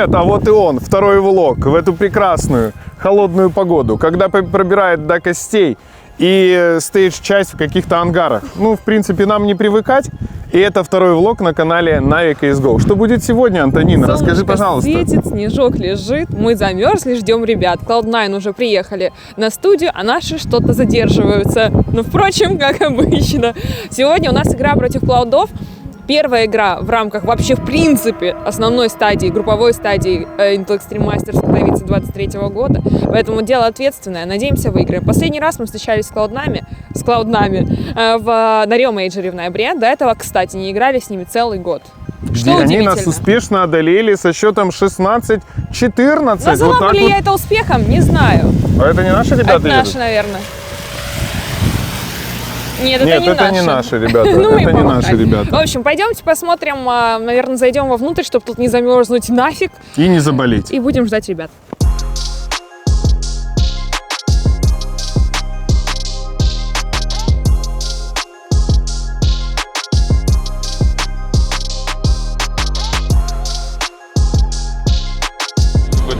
привет! А вот и он, второй влог в эту прекрасную холодную погоду, когда пробирает до костей и э, стейдж-часть в каких-то ангарах. Ну, в принципе, нам не привыкать. И это второй влог на канале Na'Vi CSGO. Что будет сегодня, Антонина? Расскажи, Солнышко пожалуйста. светит, снежок лежит, мы замерзли, ждем ребят. Cloud9 уже приехали на студию, а наши что-то задерживаются. Ну, впрочем, как обычно. Сегодня у нас игра против Cloudов. Первая игра в рамках вообще, в принципе, основной стадии, групповой стадии э, Intel Extreme Masters Катовицы 23 года. Поэтому дело ответственное. Надеемся, выиграем. Последний раз мы встречались с Cloud9, с Cloud9 э, в, на Rio Major в ноябре. До этого, кстати, не играли с ними целый год. Что они нас успешно одолели со счетом 16-14. Назовем Вот ли вот. я это успехом? Не знаю. А это не наши ребята это наши, наверное. Нет, это Нет, не это наши. не наши ребята. Ну это не наши В ребята. общем, пойдемте посмотрим, а, наверное, зайдем вовнутрь, чтобы тут не замерзнуть нафиг, И не заболеть. и будем ждать ребят.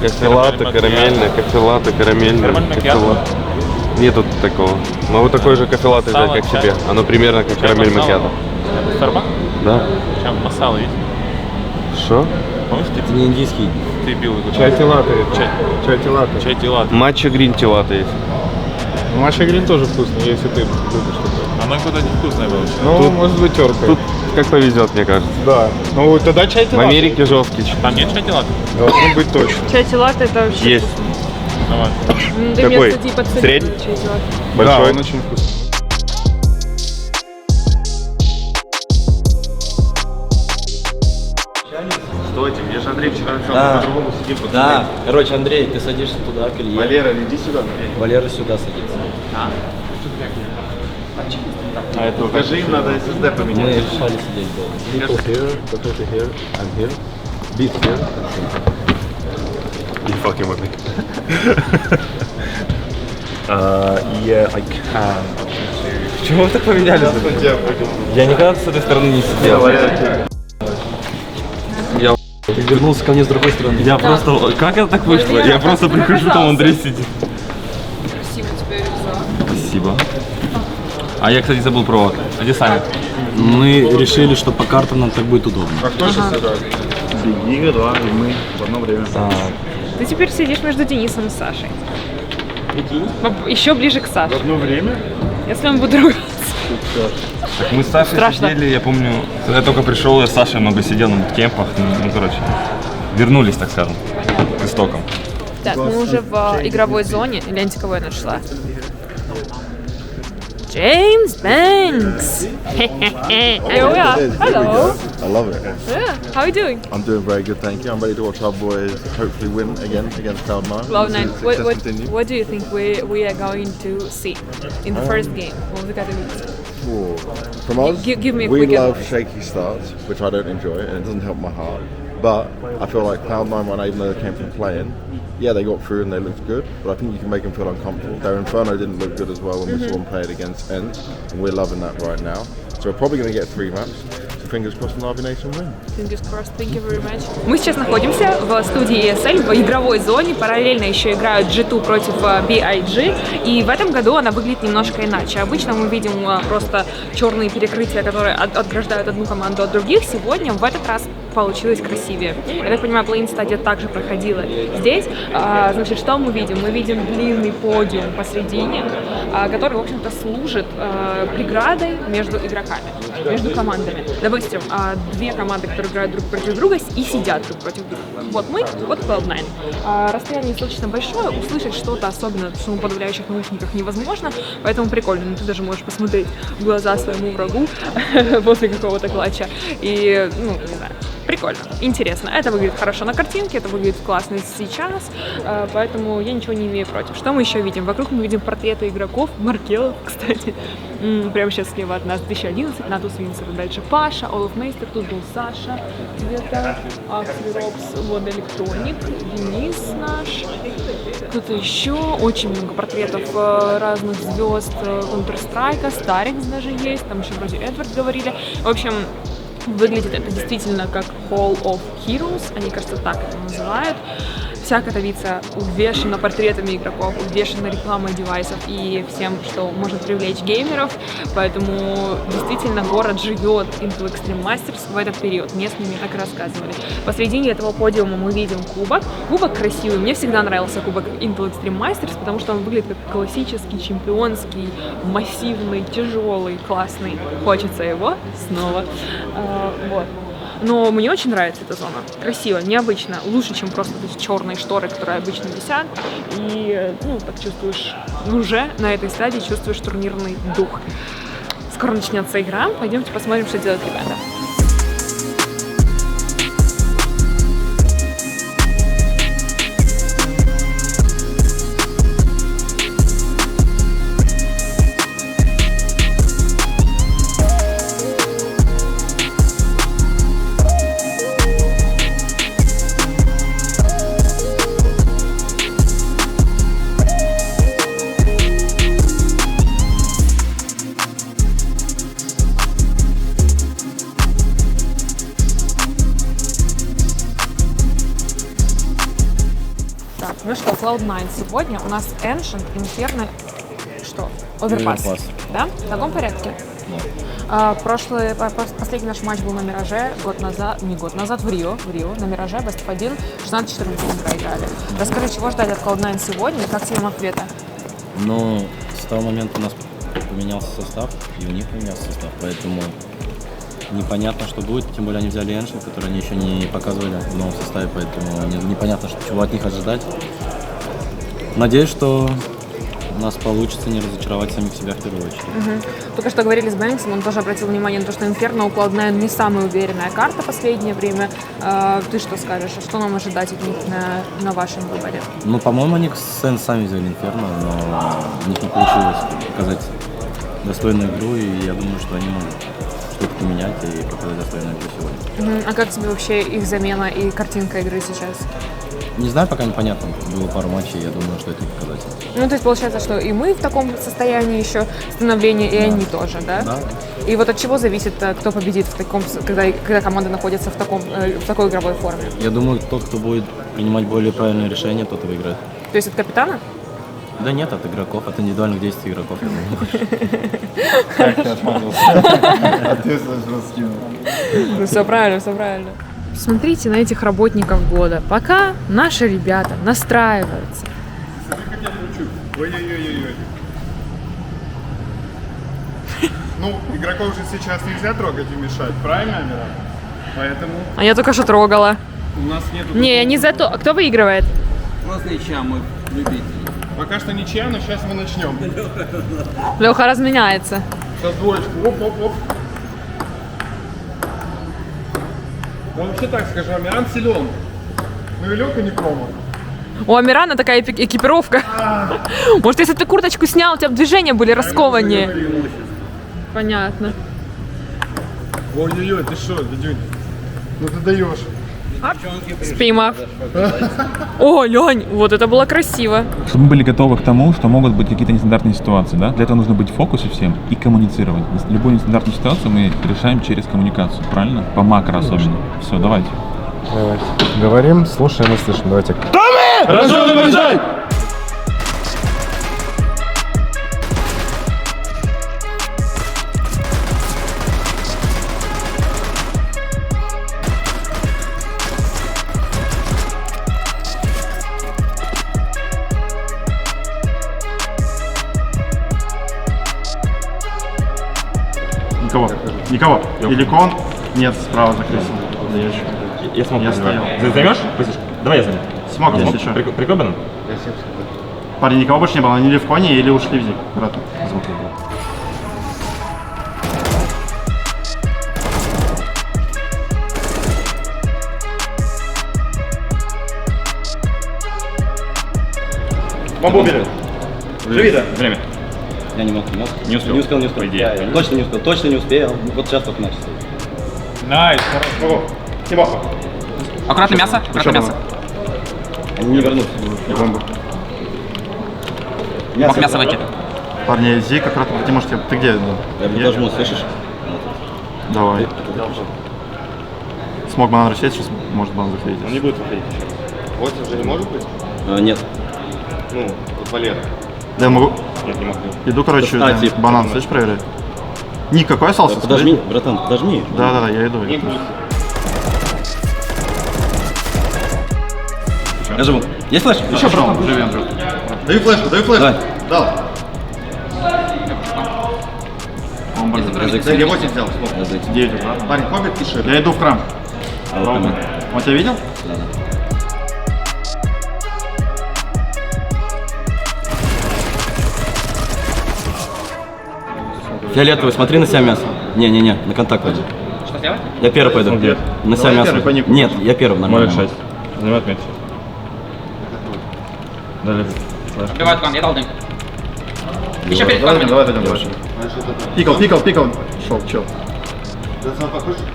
Кофе-латте, карамельное, кофе-латте, карамельное, кофе-латте. Нету такого. Могу такой же кофе-латте взять, как себе. Оно примерно как карамель макиато. Старбак? Да? Чем масала есть? Что? Помнишь, ты, Это не индийский. ты пил его? Чай тилаты. Чай. Чай тилаты. Чай тилат. Матча грин латте есть. Маша Грин тоже вкусный, если ты любишь такое. Оно куда-то невкусное было. Ну, Тут- может быть, терка. Тут как повезет, мне кажется. Да. Ну, тогда чай В тилаты. Америке жесткий. Там нет чай тилат? Должно быть точно. Чай латте это вообще Есть. Давай. Ты Какой? мне, кстати, Средний? латте. Да, Большой. он очень вкусный. Стойте, мне же Андрей вчера написал, Да. по-другому сидим. Да, короче, Андрей, ты садишься туда, к Илье. Валера, иди сюда. Валера сюда садится. А это покажи им, надо SSD Мы поменять. решали сидеть дома. People here, potato here, and here. Beef here. You fucking with me. Uh, yeah, I can. Чего вы так поменялись? Я никогда с этой стороны не сидел. Ты вернулся ко мне с другой стороны. Я просто... Как это так вышло? Я просто прихожу, там Андрей сидит. Красиво рюкзак. Спасибо. А я, кстати, забыл провод. А где Саня? Мы решили, что по картам нам так будет удобно. А кто сейчас играет? Игорь, да, и мы в одно время. Ты теперь сидишь между Денисом и Сашей. Еще ближе к Саше. Одно время? Если он будет ругаться. Так мы с Сашей Страшно. сидели, я помню, когда я только пришел, я с Сашей много сидел на кемпах, ну, ну, короче, вернулись, так скажем, к истокам. Так, мы уже в э, игровой зоне. Гляньте, кого я нашла. James Banks. Here we are. Hello. I love it. Yeah. How are you doing? I'm doing very good, thank you. I'm ready to watch our boys hopefully win again against Cloud Nine. Cloud Nine. What, what, what, do you think we, we are going to see in the um, first game of the. From us, G- give me a we love advice. shaky starts, which I don't enjoy, and it doesn't help my heart. But I feel like Cloud Nine, even though they came from playing, yeah, they got through and they looked good, but I think you can make them feel uncomfortable. Their Inferno didn't look good as well when we saw them play it against End, and we're loving that right now. So we're probably going to get three maps. So fingers crossed an RB Nation win. Fingers crossed. Thank you very much. Мы сейчас находимся в студии ESL, в игровой зоне. Параллельно еще играют G2 против э, BIG. И в этом году она выглядит немножко иначе. Обычно мы видим э, просто черные перекрытия, которые от- отграждают одну команду от других. Сегодня в этот раз получилось красивее. Я так понимаю, плей стадия также проходила здесь. А, Значит, что мы видим? Мы видим длинный подиум посредине, а, который, в общем-то, служит э, преградой между игроками, между командами. Допустим, а, две команды, которые играют друг против друга и сидят друг против друга. Вот мы, вот Cloud9. А, Расстояние достаточно большое, услышать что-то, особенно в шумоподавляющих наушниках, невозможно, поэтому прикольно. Ну, Ты даже можешь посмотреть в глаза своему врагу после какого-то клатча. И, ну, не знаю, прикольно, интересно. Это выглядит хорошо на картинке, это выглядит классно сейчас, э, поэтому я ничего не имею против. Что мы еще видим? Вокруг мы видим портреты игроков, Маркелов, кстати, прямо сейчас слева от нас 2011, Натус Винсер, дальше Паша, Олаф Мейстер, тут был Саша, Цвета, Аксель Робс, вот Электроник, Денис наш, кто-то еще, очень много портретов э, разных звезд э, Counter-Strike, Старикс даже есть, там еще вроде Эдвард говорили. В общем, выглядит это действительно как Hall of Heroes, они, кажется, так это называют. Вся Катовица увешана портретами игроков, увешана рекламой девайсов и всем, что может привлечь геймеров. Поэтому действительно город живет Intel Extreme Masters в этот период. Местные мне так рассказывали. Посредине этого подиума мы видим кубок. Кубок красивый. Мне всегда нравился кубок Intel Extreme Masters, потому что он выглядит как классический, чемпионский, массивный, тяжелый, классный. Хочется его снова. А, вот. Но мне очень нравится эта зона. Красиво, необычно. Лучше, чем просто эти черные шторы, которые обычно висят. И, ну, так чувствуешь, уже на этой стадии чувствуешь турнирный дух. Скоро начнется игра. Пойдемте посмотрим, что делают ребята. Cloud9 сегодня у нас Ancient, Inferno, что? Overpass. Overpass. Да? В таком порядке? А, прошлый, по- пос- последний наш матч был на Мираже год назад, не год назад, в Рио, в Рио, на Мираже, Best of 1, 16-14 мы проиграли. Расскажи, чего ждать от Cloud9 сегодня и как тебе ответа? Ну, с того момента у нас поменялся состав, и у них поменялся состав, поэтому непонятно, что будет. Тем более они взяли Эншин, который они еще не показывали в новом составе, поэтому не- непонятно, что, чего от них ожидать. Надеюсь, что у нас получится не разочаровать самих себя в первую очередь. Только что говорили с Бэнксом, он тоже обратил внимание на то, что Inferno у Cloud9 не самая уверенная карта в последнее время. А, ты что скажешь? Что нам ожидать от них на, на вашем выборе? Ну, по-моему, они Сен сами взяли Инферно, но у них не получилось показать достойную игру, и я думаю, что они могут что-то поменять и показать достойную игру сегодня. Мгм. А как тебе вообще их замена и картинка игры сейчас? Не знаю, пока непонятно. Было пару матчей, я думаю, что это не показатель. Ну, то есть получается, что и мы в таком состоянии еще становления, и они тоже, да? Да. И вот от чего зависит, э, кто победит в таком, когда, когда команда находится в, таком, э, в такой игровой форме? Я думаю, тот, кто будет принимать более правильные решения, тот и выиграет. То есть от капитана? Да нет, от игроков, от индивидуальных действий игроков. я думаю. Ну, все правильно, все правильно. Смотрите на этих работников года. Пока наши ребята настраиваются. Ой-ой-ой-ой. Ну, игроков же сейчас нельзя трогать и мешать, правильно, Амира? Поэтому А я только что трогала. у нас нету... Не, я не за то. А кто выигрывает? Пока что ничья, но сейчас мы начнем. Леха разменяется. Сейчас двоечку. Оп-оп-оп. Ну, вообще так скажу, Амиран силен. Ну и Лёха не промо. У Амирана такая экипировка. Может, если ты курточку снял, у тебя движения были раскованнее. Понятно. Ой-ой-ой, ты что, Дядюнь? Ну ты даешь. Спимов. О, Лень, вот это было красиво. Чтобы мы были готовы к тому, что могут быть какие-то нестандартные ситуации, да? Для этого нужно быть в фокусе всем и коммуницировать. Любую нестандартную ситуацию мы решаем через коммуникацию, правильно? По макро особенно. Все, давайте. Давайте. Говорим, слушаем и слышим. Давайте. Никого. Никого. Или кон? Нет, справа закрылся. Даешь. Я смог. Я стоял. Займешь? Давай я займу. Смог, если что. Прикрой банан? Парни, никого больше не было. Они или в коне, или ушли в зиг. Аккуратно. Бомбу убили. Живи, да? Время. Я не мог, не мог. Не успел. Не успел, не успел. По идее. Я Точно не успел, точно не успел. Вот сейчас только начал. Найс, хорошо. Тимоха. Аккуратно мясо, аккуратно мясо. Они не вернутся. И бомбу. Мог мясо войти. Парни, зиг аккуратно. Тимош, ты ты где? Я подожму, слышишь? Давай. Смог банан рассеять, сейчас может банан заходить. Он не будет выходить еще. Вот уже не может быть? нет. Ну, вот Валера. Да, я могу. Нет, не могу. Иду, короче, А, да, типа, банан, хочешь проверять? Ник, какой остался? Подожми, братан, подожми. Да, да, да, я иду. Я живу. Есть флеш? Еще, братан, живи, Андрюх. Даю флешку, даю флешку. Давай. Дал. Да, я 8 взял, смог. 9 уже. Парень, хоббит, пиши. Я иду в храм. А, вот. Он тебя видел? Фиолетовый, смотри на себя мясо. Не-не-не, на контакт пойду. Что сделать? Я первый пойду. где? На себя Давай мясо. Нет, я первый нормально. Молик 6. Занимает. Дали флеш. Убивают кон, я дал дым. Еще перед Давай, коном. давай, дойдем дальше. Пикал, пикал, пикал. Шел, чел.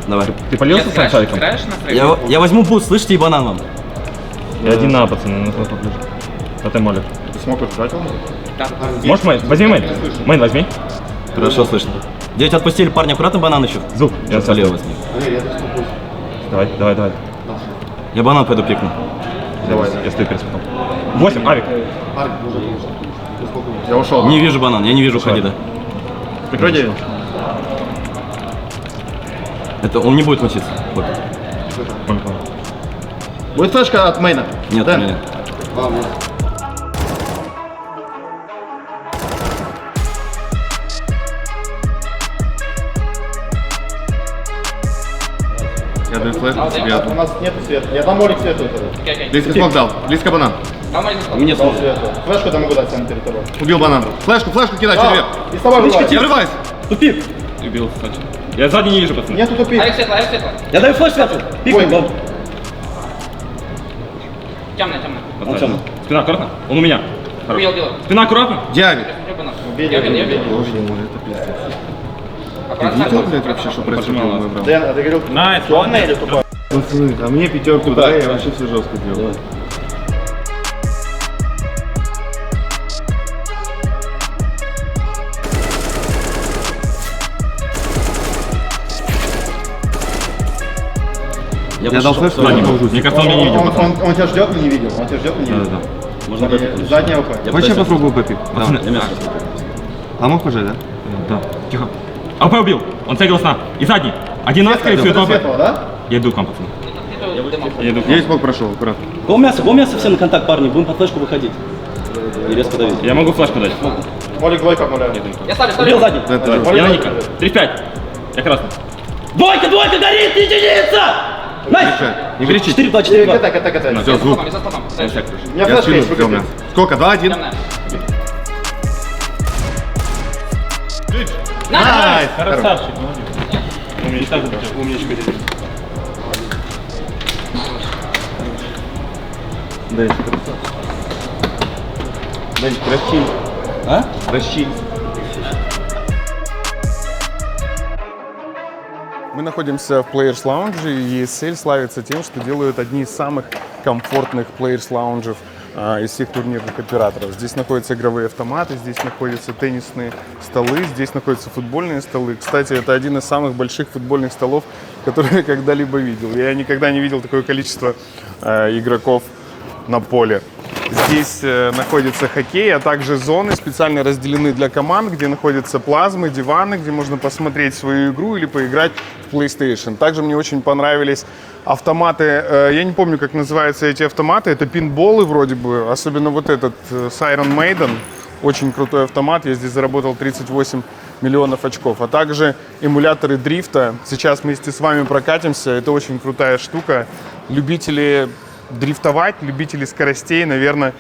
Давай. Ты полился с шариком? Я, я возьму буст, слышите, и банан вам. Я один на, пацаны, на поближе. А ты молик. Ты смог уже тратил? Можешь мейн? Возьми мейн. Мейн возьми. Хорошо слышно. Девять отпустили парня, аккуратно банан еще. Зуб. Я слева. возьми. Давай, давай, давай. Я банан пойду пикну. Давай. Я стою перед спутом. Восемь, авик. Я ушел. Не вижу банан, я не вижу ходи, да. Прикрой 9. Это он не будет мучиться. Вот. Будет флешка от мейна? Нет, Дэн. нет. Флеш себе. У нас нету света. Я дам молик свету. Близко смог дал. Близко банан. Мне сложно. Флешку там могу дать всем перед тобой. Убил банан. Флешку, флешку кидай тебе. И с тобой. Я врываюсь. Тупик. Убил, кстати. Я сзади не вижу, пацаны. Нету тупик. Алекс светло, Алекс светло. Я даю флеш свету. Пикни, бомб. Темно, темно. Он темный. Спина аккуратно. Он у меня. Убил, убил. Спина аккуратно. Убили, Я убил, я убил. Боже мой, это пиздец. Ты видел, блядь, вообще, что происходило, мой брат? Дэн, а ты говорил, Найс. темная или тупая? Пацаны, а мне пятерку дай, я вообще все жестко делаю. Я Я дал пошел. флеш, не могу. Мне кажется, он меня не видел. Он, он, он тебя ждет, но не видел. Он тебя ждет, но не видел. Можно попить. Задняя УП. Я Хочешь я попробую попить? Да, я мясо. А мог пожать, да? Да. Тихо. АП убил. Он целил сна. И задний. Один наскорь, скорее всего, это АП. да? Я иду к вам, пацаны. Я иду к Я вам. исполк прошел, брат. Го мясо, го мясо все на контакт, парни. Будем по флешку выходить. резко давить. Я могу флешку дать. Молик двойка обнуляю. Я ставлю, Убил ставлю. задний. Я на Ника. 35. Я красный. Двойка, двойка горит, не тянется! Найс! кричать, Не кричите. 4-2, 4-2. Атака, атака, атака. Все, звук. Я Я скину, Сколько? 2-1. Найс! Красавчик, молодец. Умничка, умничка. Дэнч, красавчик. Дэнч, прощи. А? Прощи. Мы находимся в Players Lounge, и ESL славится тем, что делают одни из самых комфортных Players Lounge из всех турнирных операторов. Здесь находятся игровые автоматы, здесь находятся теннисные столы, здесь находятся футбольные столы. Кстати, это один из самых больших футбольных столов, которые я когда-либо видел. Я никогда не видел такое количество э, игроков на поле. Здесь э, находится хоккей, а также зоны специально разделены для команд, где находятся плазмы, диваны, где можно посмотреть свою игру или поиграть в PlayStation. Также мне очень понравились автоматы. э, я не помню, как называются эти автоматы. Это пинболы вроде бы, особенно вот этот э, с Iron Maiden. Очень крутой автомат. Я здесь заработал 38 миллионов очков. А также эмуляторы дрифта. Сейчас вместе с вами прокатимся. Это очень крутая штука. Любители дрифтовать, любители скоростей, наверное,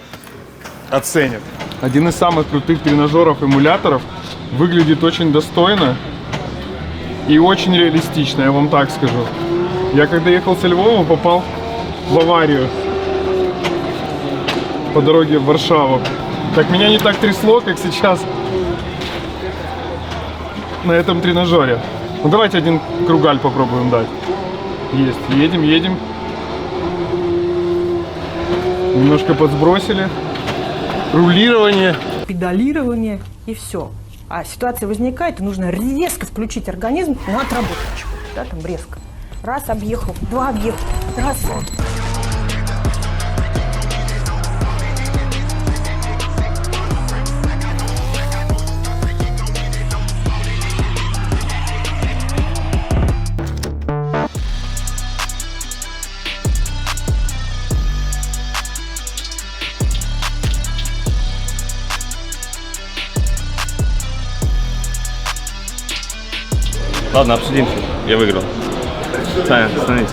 оценят. Один из самых крутых тренажеров эмуляторов. Выглядит очень достойно и очень реалистично, я вам так скажу. Я когда ехал со Львова, попал в аварию по дороге в Варшаву. Так меня не так трясло, как сейчас на этом тренажере. Ну давайте один кругаль попробуем дать. Есть. Едем, едем. Немножко подсбросили. Рулирование. педалирование и все. А ситуация возникает, и нужно резко включить организм на отработку чего-то, да, там резко. Раз объехал, два объехал, раз. Ладно, обсудим. Я выиграл. Саня, остановись.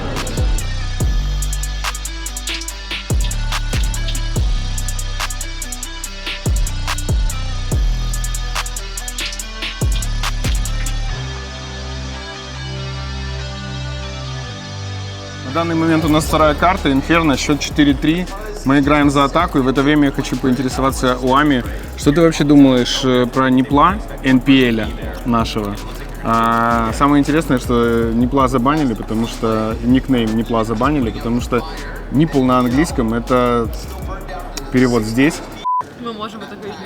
На данный момент у нас вторая карта, Инферно, счет 4-3. Мы играем за атаку, и в это время я хочу поинтересоваться у Ами, что ты вообще думаешь э, про Непла, NPL нашего? А, самое интересное, что Непла забанили, потому что никнейм Непла забанили, потому что Нипл на английском это перевод здесь. Мы можем это говорить.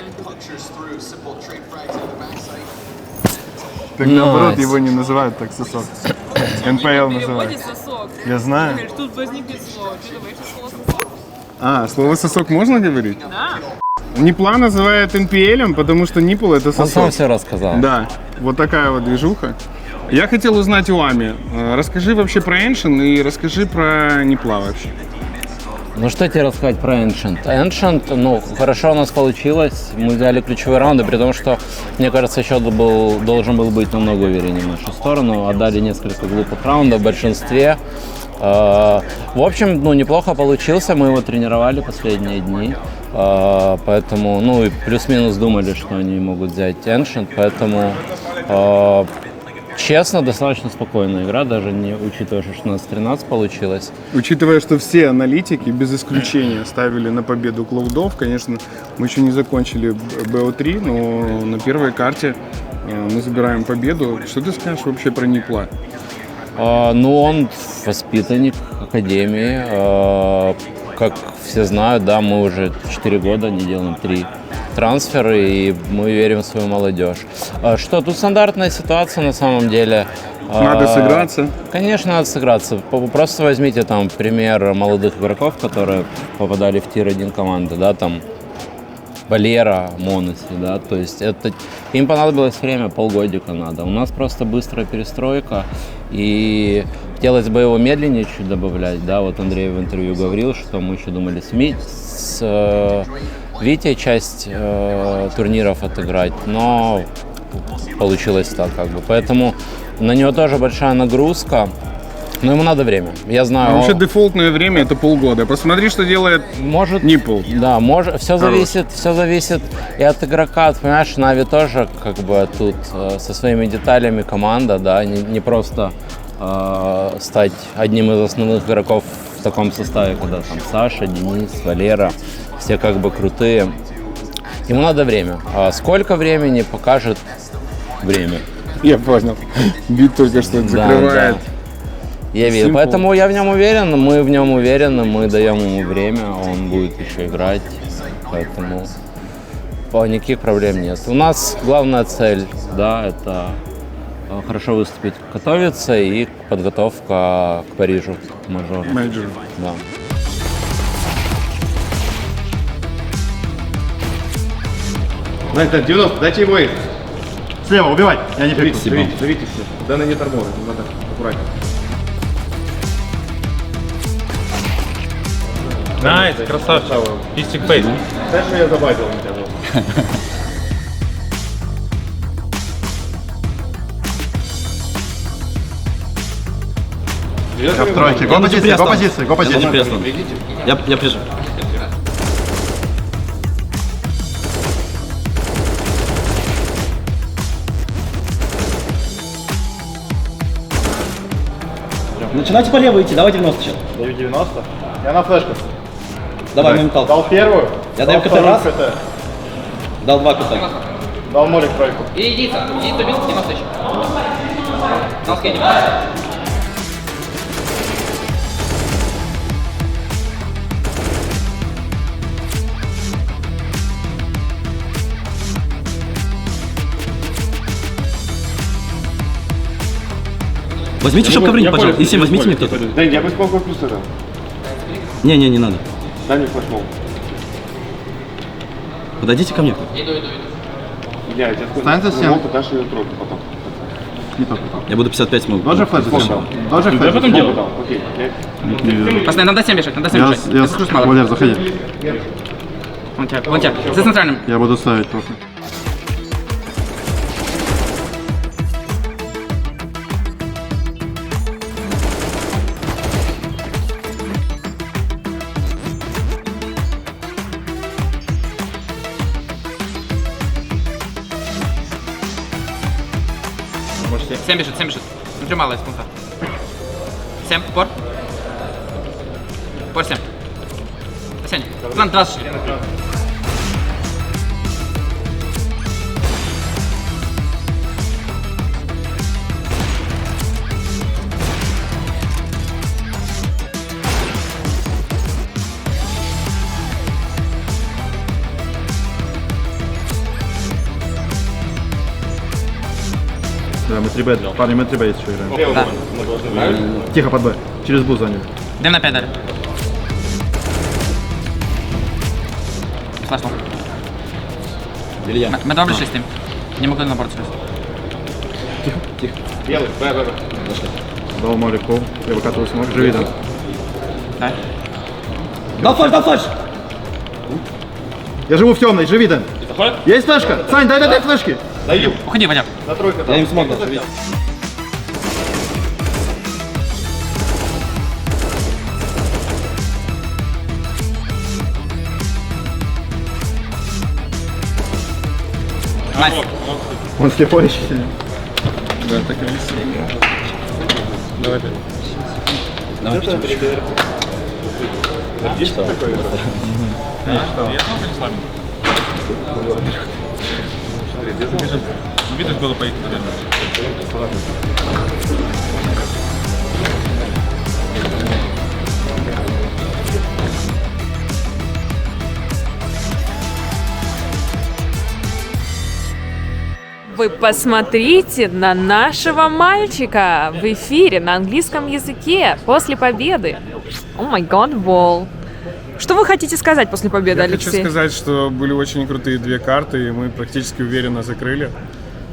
Так наоборот, Nice. его не называют так сосок. НПЛ называют. сосок. Я знаю. Тут возникнет слово. Ты говоришь слово сосок. А, слово сосок можно говорить? Да. Нипла называют NPL, потому что Нипл это Он сосок. сам все рассказал. Да, вот такая вот движуха. Я хотел узнать у Ами, э, расскажи вообще про Эншин и расскажи про Нипла вообще. Ну что тебе рассказать про Ancient? Ancient, ну, хорошо у нас получилось. Мы взяли ключевые раунды, при том, что, мне кажется, счет был, должен был быть намного увереннее в нашу сторону. Отдали несколько глупых раундов в большинстве. Э, В общем, ну, неплохо получился. Мы его тренировали последние дни. Э, Поэтому, ну, и плюс-минус думали, что они могут взять Ancient. Поэтому э, Честно, достаточно спокойная игра, даже не учитывая, что 16-13 получилось. Учитывая, что все аналитики без исключения ставили на победу Клаудов, конечно, мы еще не закончили БО3, но на первой карте э, мы забираем победу. Что ты скажешь вообще про Нипла? А, Ну, он воспитанник Академии. А, Как все знают, да, мы уже 4 года не делаем 3 трансферы, и мы верим в свою молодежь. А Что, тут стандартная ситуация на самом деле. Надо А, сыграться. Конечно, надо сыграться. Просто возьмите там пример молодых игроков, которые попадали в тир-1 команды, да, там Валера, Моноси, да, то есть это им понадобилось время, полгодика надо. У нас просто быстрая перестройка, и хотелось бы его медленнее чуть добавлять, да, вот Андрей в интервью говорил, что мы еще думали с, Ми- с э, Витей часть э, турниров отыграть, но получилось так как бы, поэтому на него тоже большая нагрузка, но ему надо время. Я знаю. А вообще он- дефолтное время это полгода. Посмотри, что делает может Нипл. Да, может, все Хорош. зависит, все зависит и от игрока. Ты понимаешь, Нави тоже как бы тут э, со своими деталями команда, да, не, не просто э, стать одним из основных игроков в таком составе, когда там Саша, Денис, Валера, все как бы крутые. Ему надо время. А сколько времени покажет время. Я понял. Бит только что Да, закрывает. да. Я видел. Поэтому я в нем уверен, мы в нем уверены, мы даем ему время, он будет еще играть. Поэтому по- никаких проблем нет. У нас главная цель, да, это хорошо выступить, готовиться и подготовка к Парижу, к мажору. Мейджору. Да. Дайте, дайте 90, дайте ему эйс. Слева, убивай. Я не пикну. Давите, давите все. Да, на нет армора, надо аккуратнее. Найс, красавчик. Пистик фейс. Знаешь, что я забайтил на тебя Я в тройке. Го позиции, го позиции, го позиции. Я, я прижу. Начинайте по левой идти, давай 90 сейчас. Даю 90. Я на флешку. Давай, моментал. Дал первую. Я дал даю КТ раз. КТ. Дал два кута. Дал молик тройку. И иди, иди, добил, 90 еще. Дал скейдинг. Возьмите, чтобы коврик, пожалуйста. И всем возьмите мне кто-то. Дэнди, я бы смог плюс это. Не-не, не надо. Дай мне флешмоб. Подойдите ко мне. Иду, иду, иду. Я, я тебе скажу. Станется всем? Флешмоб, дашь ее тройку потом. Не только. Я буду 55 смог. Тоже флэш зачем? Тоже Да флэш потом зачем? делай. Да, окей. Я- Пацаны, надо 7 бежать, надо 7 Я, бежать. я, Я скажу смало. Валер, заходи. Вон тебя, вон тебя. За центральным. Я буду ставить просто. Можете. 7 бежит, 7 бежит. Смотрю, мало из пункта. 7, пор. Пор 7. Осень. План 20. Да, мы 3 Парни, мы 3 еще играем. Да. Тихо, под Б. Через Бу заняли. Дым на 5 дали. Слышал. Или я. Мы- Мы добре с ним. Не могу на борт сразу. Тихо, тихо. Белый, Б, Б, Б. Дал Молик пол. Я выкатываю смог. Живи там. Да. Дал флеш, дал флеш! Я живу в темной, живи там. Есть флешка? Сань, дай, дай, дай флешки. Даю. Уходи, Вадя. На тройку Я им смог живи. Найс. Он слепой еще сильно. Давай, пятерочку. Видишь, было поехать, Вы посмотрите на нашего мальчика в эфире на английском языке после победы. О май гад, Вол. Что вы хотите сказать после победы, Я хочу Алексей? сказать, что были очень крутые две карты, и мы практически уверенно закрыли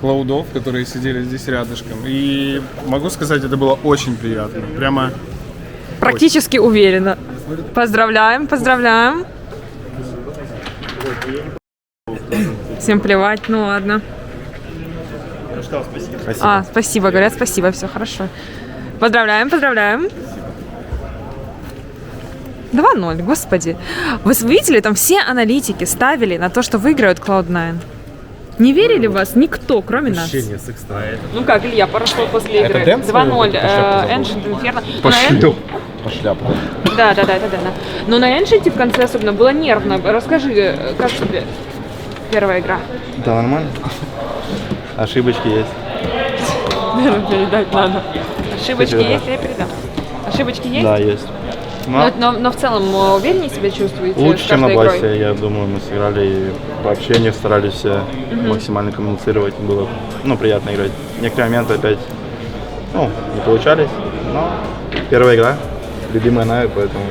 клаудов, которые сидели здесь рядышком. И могу сказать, это было очень приятно. Прямо Практически уверенно. Поздравляем, поздравляем. Всем плевать, ну ладно. А, спасибо, говорят, спасибо, все хорошо. Поздравляем, поздравляем. 2-0, господи. Вы видели, там все аналитики ставили на то, что выиграют Cloud9. Не верили в вас никто, кроме нас. Ну как, Илья, прошел после игры. 2-0. э, Ancient Inferno. Ну, на Эн- По шляпу. Да, да, да, да, да. Но на Ancient в конце особенно было нервно. Расскажи, э, как тебе первая игра? Да, нормально. Ошибочки есть. Передать надо. Ошибочки есть, я передам. Ошибочки есть? Да, есть. Но, но, но в целом э, увереннее себя чувствуете Лучше, чем на игрой? Бласте, я думаю, мы сыграли и по общению старались Мгм. максимально коммуницировать. Было ну, приятно играть. Некоторые моменты опять ну, не получались, но первая игра, любимая Нави, поэтому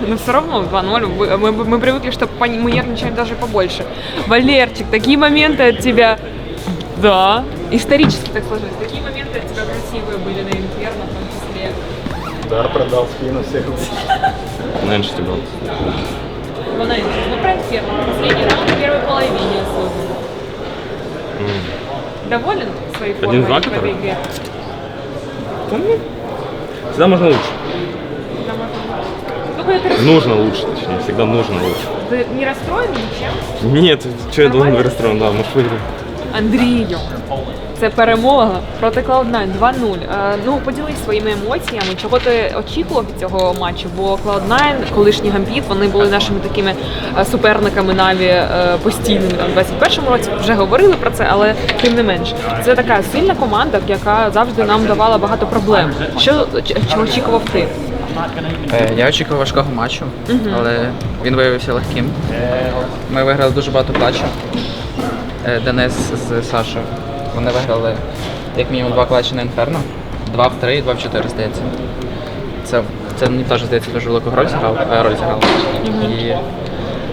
Но все равно 2-0. Вы- Мы, мы привыкли, что мы нервничаем даже побольше. Валерчик, такие моменты от тебя... Да. Исторически так сложилось. Такие моменты от тебя красивые были на Инферно. Дар продал спину всех. На Эншите был. Ну. Ну, про Инферно. Последний раунд первой половине особенно. Доволен своей формой Один-два, в этой игре? Всегда можно лучше. Сколько это раз- Нужно лучше, точнее. Всегда нужно лучше. Ты не расстроен ничем? Нет, что я должен быть расстроен, да, мы ж выиграли. Це перемога проти Cloud9 2-0. Е, ну, поділись своїми емоціями. Чого ти очікував від цього матчу? Бо Cloud9, колишній гамбіт, вони були нашими такими е, суперниками Наві е, постійними. Там, в 21-му році вже говорили про це, але тим не менш. Це така сильна команда, яка завжди нам давала багато проблем. Що чого очікував ти? Я очікував важкого матчу, але він виявився легким. Ми виграли дуже багато клатчів. Е, Денис з Сашою. Вони виграли як мінімум два клатчі на Інферно. 2 в 3, 2 в 4, здається. Це, це мені теж здається дуже велику роль зіграв, е, роль зіграло. І,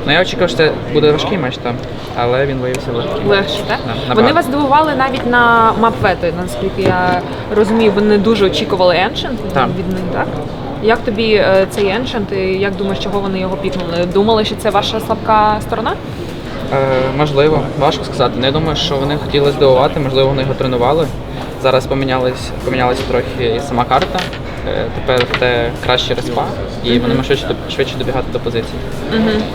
ну, я очікував, що це буде важкий матч там, але він виявився легким. Легше, так? Да, Вони вас здивували навіть на мапвети, наскільки я розумію, ви не дуже очікували Ancient Так. від них, так? Як тобі е, цей Ancient і як думаєш, чого вони його пікнули? Думали, що це ваша слабка сторона? Е, можливо, важко сказати. Ну, я думаю, що вони хотіли здивувати, можливо, вони його тренували. Зараз помінялись, помінялася трохи і сама карта. Е, тепер те краще респа, і вони можуть швидше, добігати до позиції.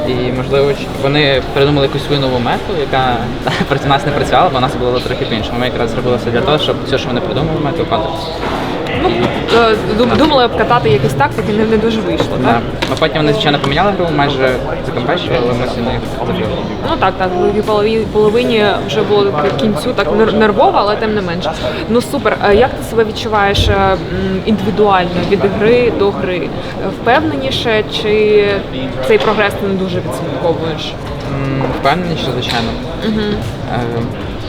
І можливо, вони придумали якусь свою нову мету, яка проти нас не працювала, бо у нас було трохи по-іншому. Ми якраз зробили все для того, щоб все, що вони придумали, мету. Е, дум- Думали обкатати якісь тактики, не, не дуже вийшло, Да. так? Ну, потім вони, звичайно, поміняли гру, майже закомпещували, але ми сильно їх забили. Ну так, так, в другій половині, половині вже було к кінцю так нер- нервово, але тим не менше. Ну супер. Е, Як ти себе відчуваєш е, м, індивідуально від гри до гри? Е, Впевненіше, чи цей прогрес ти не дуже відслідковуєш? М, Впевнений, звичайно. Е,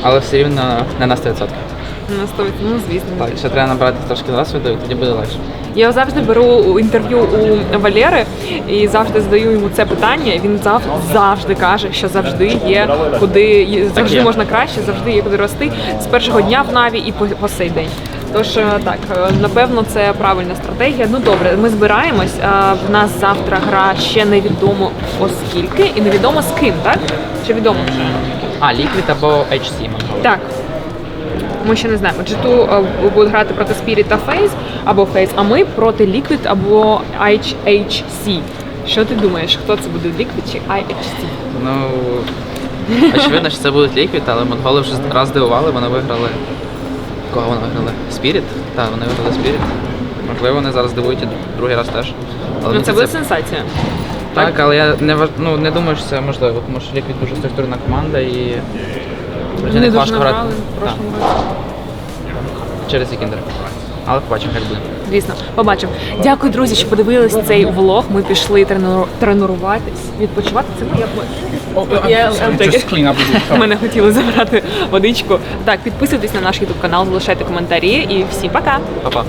Але все рівно не на 100%. На 100%, ну звісно. Так, ще треба набрати трошки досвіду, і тоді буде легше. Я завжди беру інтерв'ю у Валери і завжди задаю йому це питання. Він зав, завжди каже, що завжди є куди завжди є. можна краще, завжди є куди рости з першого дня в Наві і по, по сей день. Тож е, так, е, напевно, це правильна стратегія. Ну добре, ми збираємось. В нас завтра гра ще невідомо оскільки, і невідомо з ким, так? Чи відомо? А, Liquid або HC, Mongolia. Так. Ми ще не знаємо. G2 е, буде грати проти Spirit та FaZe або FaZe, а ми проти Liquid або IHC. Що ти думаєш, хто це буде Liquid чи IHC? Ну, очевидно, що це будуть Liquid, але монголи вже раз здивували, вони виграли. Кого вони виграли? Spirit? Так, вони виграли Spirit. Можливо, вони зараз здивують і другий раз теж. Але Ну це буде сенсація. Так, але я не ну, не думаю, що це можливо, тому що Liquid дуже структурна команда і них дуже важко грати. в прошлому році. через Вікіндер. Але побачимо, як буде. Звісно, побачимо. Дякую, друзі, що подивились цей влог. Ми пішли тренуру- тренуватись, відпочивати. Це моя Я Just clean up the Мене хотіли забрати водичку. Так, підписуйтесь на наш ютуб канал, залишайте коментарі і всім пока. Па-па.